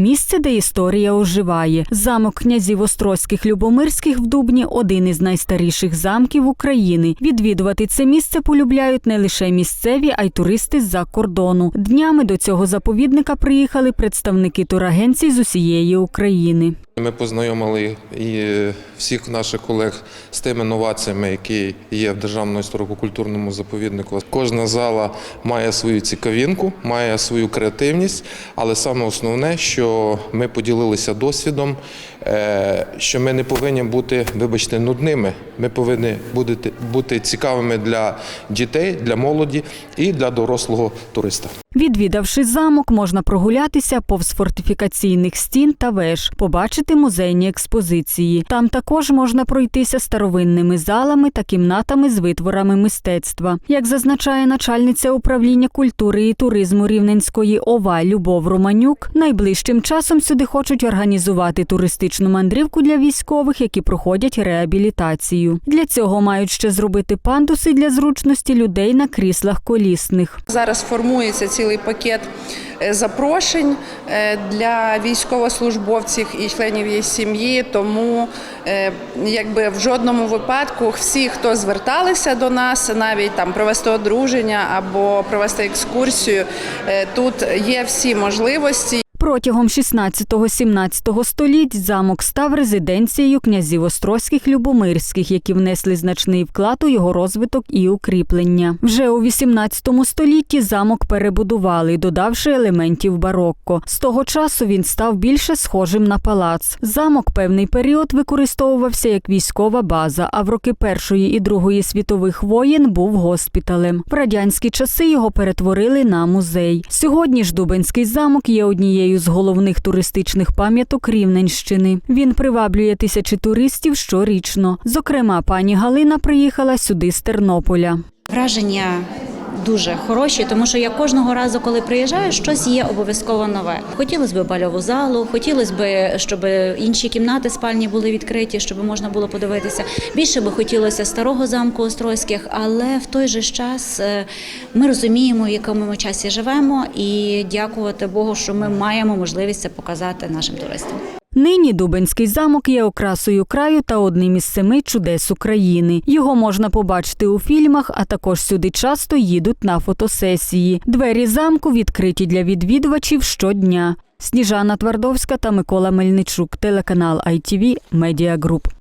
місце, де історія оживає. Замок князів Острозьких Любомирських в Дубні один із найстаріших замків України. Відвідувати це місце полюбляють не лише місцеві, а й туристи з-за кордону. Днями до цього заповідника приїхали представники турагенцій з усієї України. Ми познайомили і всіх наших колег з тими новаціями, які є в Державному історико-культурному заповіднику. Кожна зала має свою цікавинку, має свою креативність, але саме основне, що ми поділилися досвідом, е, що ми не повинні бути, вибачте, нудними. Ми повинні бути, бути цікавими для дітей, для молоді і для дорослого туриста. Відвідавши замок, можна прогулятися повз фортифікаційних стін та веж, побачити музейні експозиції. Там також можна пройтися старовинними залами та кімнатами з витворами мистецтва. Як зазначає начальниця управління культури і туризму Рівненської ОВА Любов Романюк, найближчим часом сюди хочуть організувати туристичну мандрівку для військових, які проходять реабілітацію. Для цього мають ще зробити пандуси для зручності людей на кріслах колісних. Зараз формується цілий пакет е, запрошень е, для військовослужбовців і членів її сім'ї. Тому е, якби в жодному випадку всі, хто зверталися до нас, навіть там провести одруження або провести екскурсію, тут є всі можливості. Протягом 16-17 століть замок став резиденцією князів Острозьких Любомирських, які внесли значний вклад у його розвиток і укріплення. Вже у 18 столітті замок перебудували, додавши елементів барокко. З того часу він став більше схожим на палац. Замок певний період використовувався як військова база, а в роки Першої і Другої світових воєн був госпіталем. В радянські часи його перетворили на музей. Сьогодні ж Дубенський замок є однією з головних туристичних пам'яток Рівненщини. Він приваблює тисячі туристів щорічно. Зокрема, пані Галина приїхала сюди з Тернополя. Враження дуже хороші, тому що я кожного разу, коли приїжджаю, щось є обов'язково нове. Хотілося б бальову залу, хотілося б, щоб інші кімнати спальні були відкриті, щоб можна було подивитися. Більше би хотілося старого замку Острозьких, але в той же час е, ми розуміємо, в якому ми часі живемо, і дякувати Богу, що ми маємо можливість це показати нашим туристам. Нині Дубенський замок є окрасою краю та одним із семи чудес України. Його можна побачити у фільмах, а також сюди часто їдуть на фотосесії. Двері замку відкриті для відвідувачів щодня. Сніжана Твардовська та Микола Мельничук, телеканал ITV Media Group.